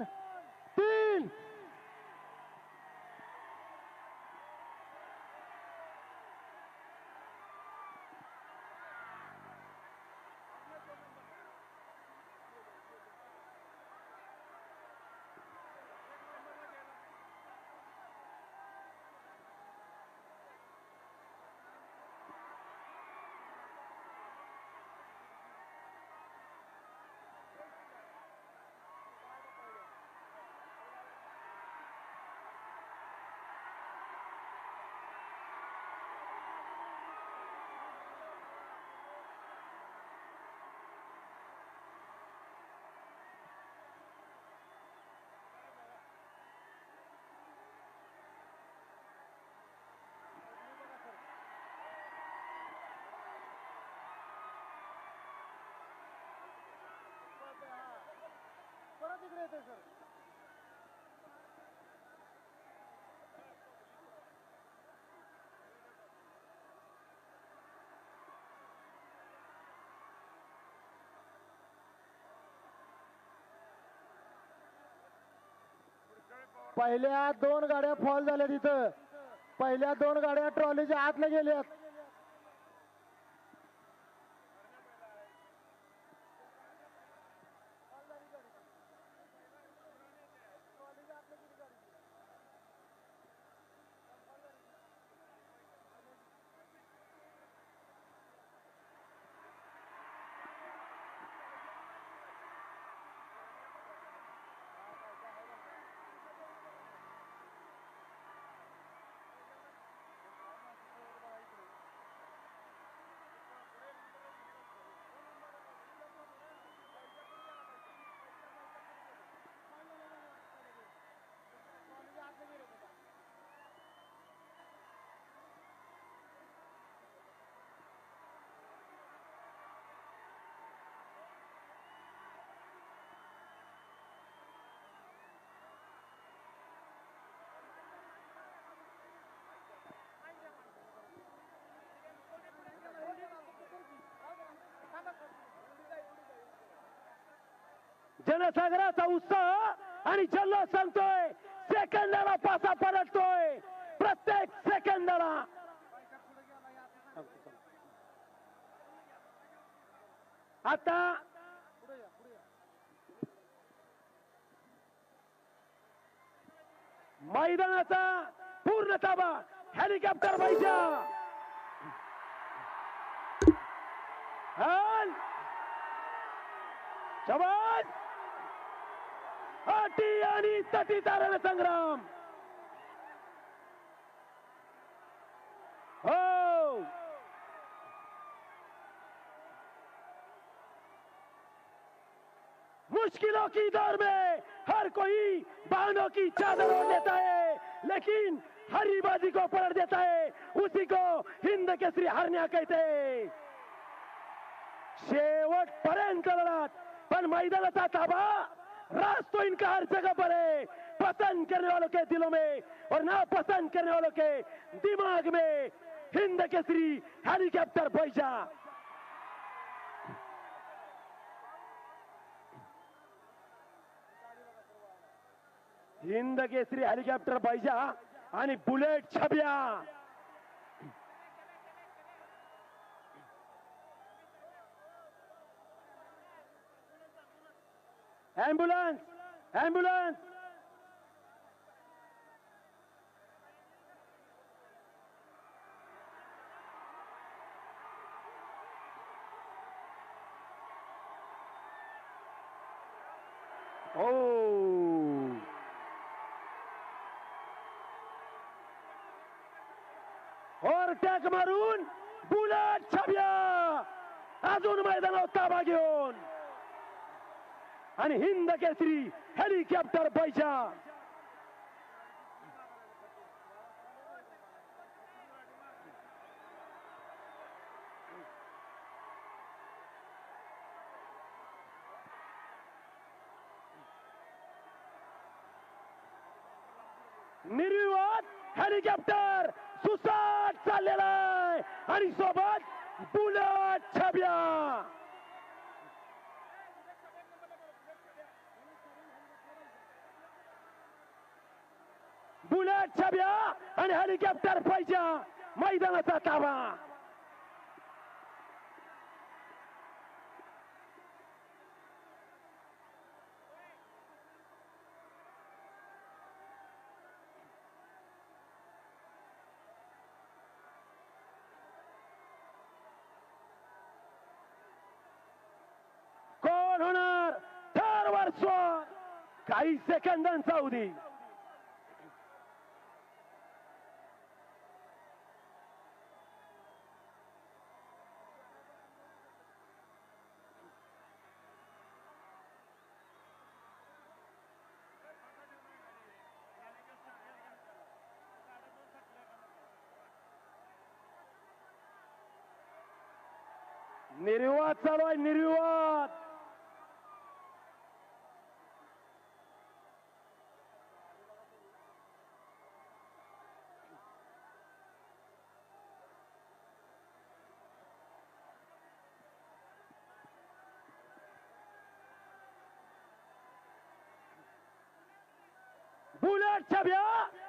Amen. इकडे येते sir. पहिल्या दोन गाड्या फॉल झाल्या तिथं. पहिल्या दोन गाड्या ट्रॉलीच्या आतला गेल्यात. जनसागराचा उत्साह आणि जल्लोष सांगतोय. सेकंदाला पासा पलटतोय. प्रत्येक सेकंदाला. आता मैदानाचा पूर्ण ताबा हेलिकॉप्टर पाहिजे जवान आणि तटी तारण संग्राम। हो। मुश्किलों की दौर में हर कोई बहनों की चादर ओढ़ लेता है, लेकिन हरी बाजी को पलट देता है, उसी को हिंद के केसरी हरण्या कहते शेवटपर्यंत लढत पण मैदानाचा ताबा राज तो इनका हर जगह पर है। पसंद करने वालों के दिलों में और ना पसंद करने वालों के दिमाग में। हिंद केसरी हेलीकॉप्टर पैसा हिंद केसरी हेलिकॉप्टर पाहिजे आणि bullet Chhabya. Ambulans! Ambulans! Oh! Ortak marun, bulat çabya! Az onu meydana otta bakıyorsun. आणि हिंद केसरी हेलिकॉप्टर पैसा निर्विवाद हेलिकॉप्टर सुसाट चाललेला आहे आणि सोबत बुलेट छब्या بولاد شبيا ان هليكوبتر فايجا ميدان تتابع كل هنا تار ورسوان كاي سكندن سعودي. निर्विवाद चालू आहे निर्विवाद बुलेट छब्या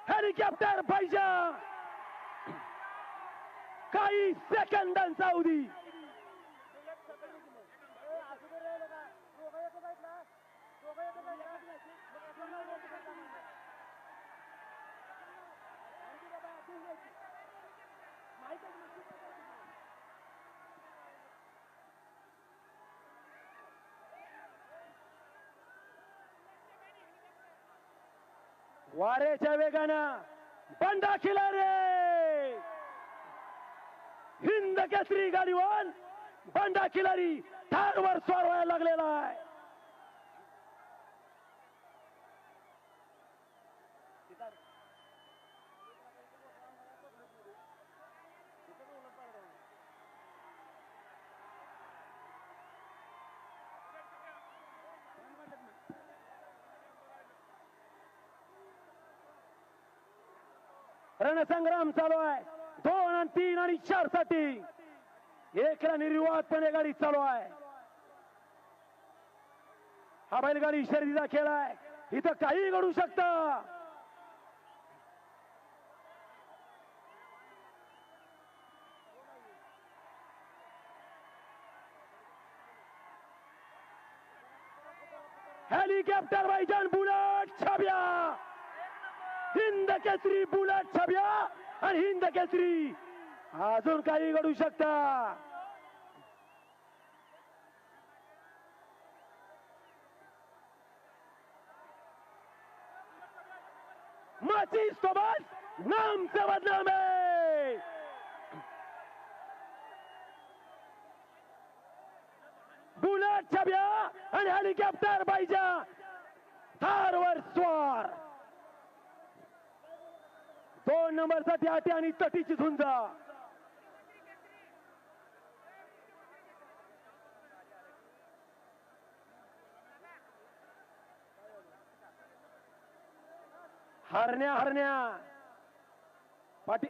हेलिकॉप्टर पाहिजे काही सेकंदांचा अवधी वारेच्या वेगानं बंडा खिलारे! हिंद केसरी गाडीवर बंडा खिलारी ठारवर स्वार व्हायला लागलेला आहे. रणसंग्राम चालू आहे. दोन आणि तीन आणि चारसाठी एकला निर्विवादपणे गाडी चालू आहे. हा बैलगाडी शर्दीचा खेळ आहे. इथं काही घडू शकतं. हेलिकॉप्टर भाईजान बुलेट छाब्या हिंद केसरी बुलेट छब्या आणि हिंद केसरी. अजून काही घडू शकता. माचीस सोबत बस नाम से बदनाम है बुलेट छब्या आणि हेलिकॉप्टर पाहिजे थारवर स्वार. दोन नंबर त्याटी आणि तटीची झुंज. हरण्या हरण्या. पाठी